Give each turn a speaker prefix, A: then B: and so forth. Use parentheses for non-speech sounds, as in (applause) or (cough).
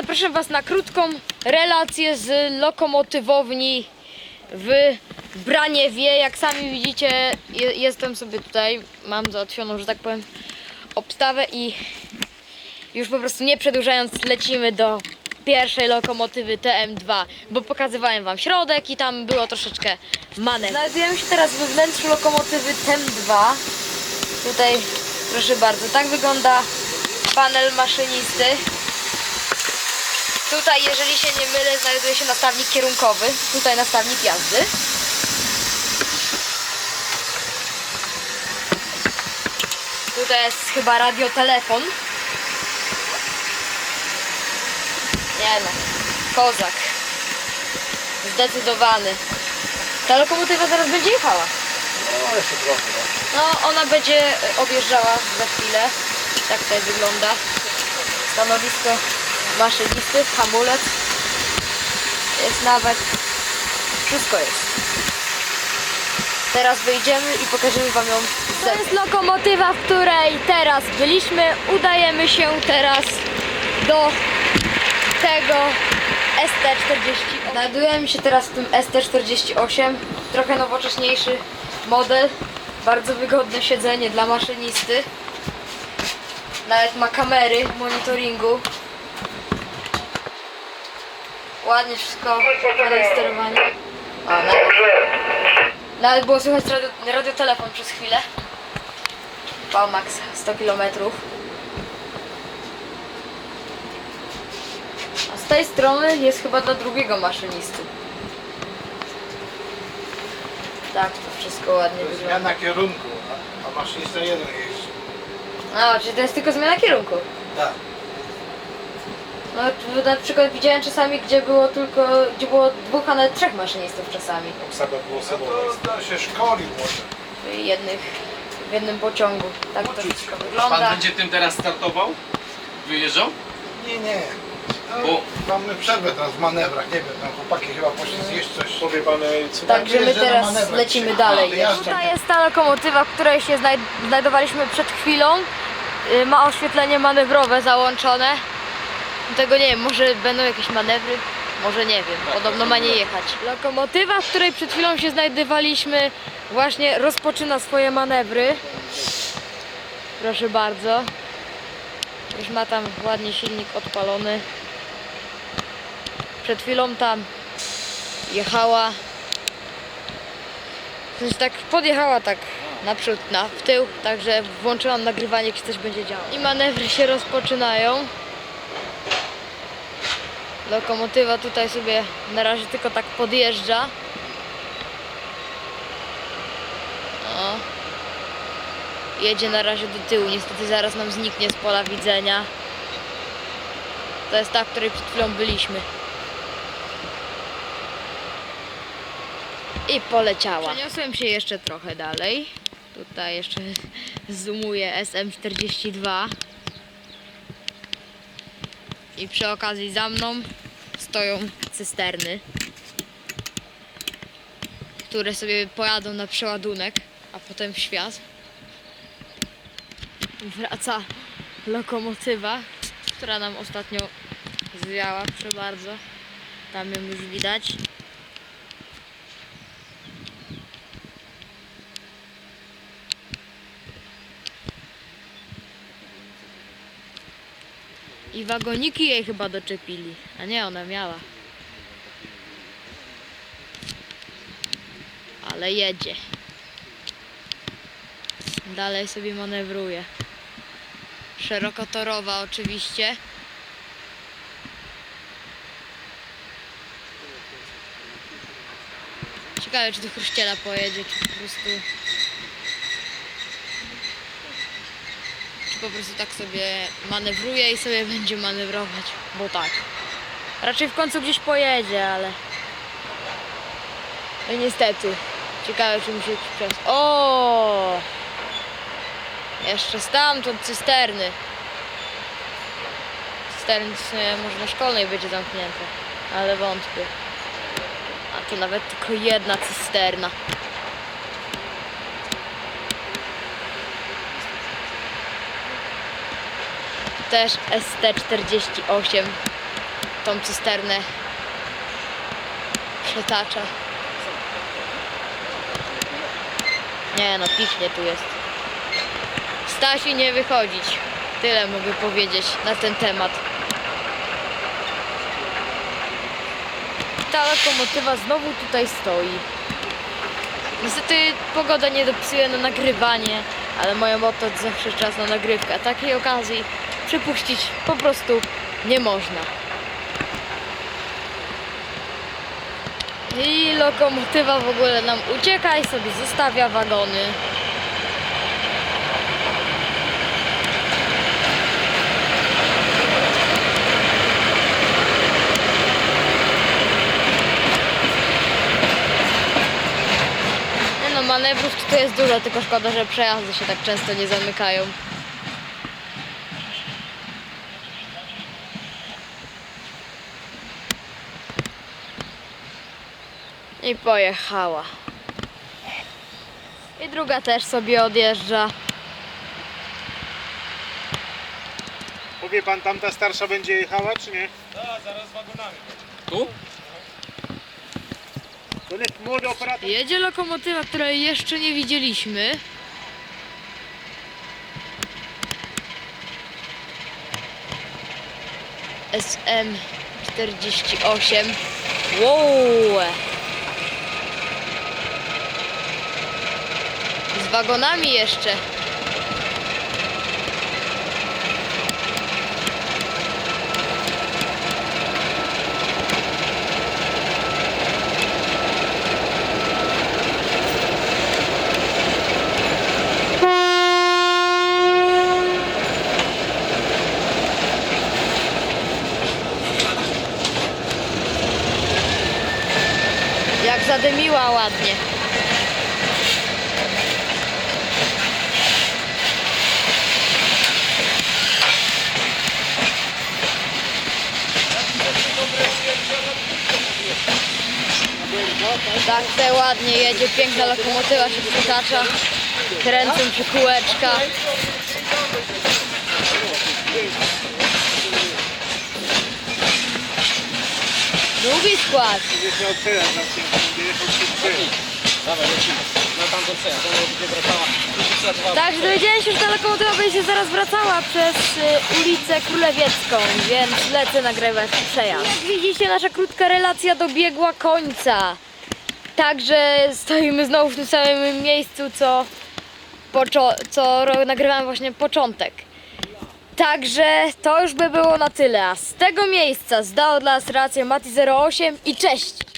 A: zapraszam Was na krótką relację z lokomotywowni w Braniewie. Jak sami widzicie, je, jestem sobie tutaj, mam załatwioną, że tak powiem, obstawę i już po prostu nie przedłużając, lecimy do pierwszej lokomotywy TM2, bo pokazywałem Wam środek i tam było troszeczkę manewr. Znajdujemy się teraz we wnętrzu lokomotywy TM2. Tutaj, proszę bardzo, tak wygląda panel maszynisty. Tutaj, jeżeli się nie mylę, znajduje się nastawnik kierunkowy. Tutaj nastawnik jazdy. Tutaj jest chyba radiotelefon. Nie no, kozak. Zdecydowany. Ta lokomotywa zaraz będzie jechała.
B: No jeszcze trochę. no.
A: No, ona będzie e, objeżdżała za chwilę. Tak tutaj wygląda. Stanowisko maszynisty, hamulec. Jest nawet. Wszystko jest. Teraz wyjdziemy i pokażemy Wam ją z To jest lokomotywa, w której teraz byliśmy. Udajemy się teraz do tego ST40. Znajdujemy się teraz w tym ST48. Trochę nowocześniejszy model. Bardzo wygodne siedzenie dla maszynisty. Nawet ma kamery monitoringu. Ładnie wszystko na sterowanie. O, nawet, nawet było słychać radio, radiotelefon przez chwilę. Palmax 100 km. A z tej strony jest chyba dla drugiego maszynisty. Tak, to wszystko ładnie
B: To jest
A: wygląda.
B: zmiana kierunku, a- a maszynista jeden jeździ.
A: A, czyli to jest tylko zmiana kierunku.
B: Tak.
A: No, na przykład widziałem czasami, gdzie było tylko, gdzie było dwóch, a nawet trzech maszynistów czasami.
C: Obsada
B: No
C: dwuosobowa
B: to,
C: jest.
B: to się szkolił może.
A: Czyli jednych w jednym pociągu. Tak to wszystko
D: Pan
A: wygląda.
D: będzie tym teraz startował? Wyjeżdżał?
B: Nie, nie. No,
D: Bo-
B: Mamy przerwę teraz w manewrach, nie wiem, tam chłopaki chyba poszli zjeść coś.
C: Powie pan, e, co
A: Także my teraz lecimy dalej.
B: No, wyjazdem.
A: Tutaj jest ta lokomotywa, w której się znaj- znajdowaliśmy przed chwilą. Y, Ma oświetlenie manewrowe załączone. Tego nie wiem, może będą jakieś manewry, może nie wiem, podobno ma nie jechać. Lokomotywa, w której przed chwilą się znajdowaliśmy, właśnie rozpoczyna swoje manewry. Proszę bardzo. Już ma tam ładnie silnik odpalony. Przed chwilą tam jechała. W sensie tak podjechała tak naprzód, na w tył, także włączyłam nagrywanie, czy coś będzie działo. I manewry się rozpoczynają. Lokomotywa tutaj sobie na razie tylko tak podjeżdża. O. Jedzie na razie do tyłu, niestety zaraz nam zniknie z pola widzenia. To jest ta, w której przed chwilą byliśmy. I poleciała. Przeniosłem się jeszcze trochę dalej. Tutaj jeszcze (laughs) zoomuję SM42. I przy okazji za mną stoją cysterny, które sobie pojadą na przeładunek, a potem w świat. Wraca lokomotywa, która nam ostatnio zwiała, proszę bardzo. Tam ją już widać. I wagoniki jej chyba doczepili. A nie, ona miała. Ale jedzie. Dalej sobie manewruje. Szerokotorowa oczywiście. Ciekawe, czy do Chruściela pojedzie, czy po prostu... po prostu tak sobie manewruje i sobie będzie manewrować, bo tak. Raczej w końcu gdzieś pojedzie, ale... No niestety. Ciekawe, czy mi się czas... O! Jeszcze stamtąd cysterny. Cysterny to może na szkolnej będzie zamknięte, ale wątpię. A tu nawet tylko jedna cysterna. Też ST48 tą cysternę przetacza. Nie no, pięknie tu jest. Stasi nie wychodzić. Tyle mogę powiedzieć na ten temat. Ta lokomotywa znowu tutaj stoi. Niestety pogoda nie dopisuje na nagrywanie, ale moje motto to zawsze czas na nagrywkę. A takiej okazji przypuścić po prostu nie można. I lokomotywa w ogóle nam ucieka i sobie zostawia wagony. No, manewrów tutaj jest dużo, tylko szkoda, że przejazdy się tak często nie zamykają. I pojechała. I druga też sobie odjeżdża.
C: Powie pan, tamta starsza będzie jechała, czy nie?
D: Tu?
C: To niech młody operator
A: Jedzie lokomotywa, której jeszcze nie widzieliśmy. SM 48. Wow! Wagonami jeszcze. Zadymiła ładnie. Tak te ładnie jedzie, piękna lokomotywa się przetacza. Kręcą się kółeczka. Długi skład.
D: Dawaj, lecimy. Tamtą przejazd, ona będzie
A: Tak, dowiedziałem się, że ta lokomotywa będzie zaraz wracała przez y, ulicę Królewiecką, więc lecę nagrywać przejazd. Jak widzicie, nasza krótka relacja dobiegła końca. Także stoimy znowu w tym samym miejscu, co, co nagrywałem właśnie początek. Także to już by było na tyle, a z tego miejsca zdał dla nas rację Mati08 i cześć!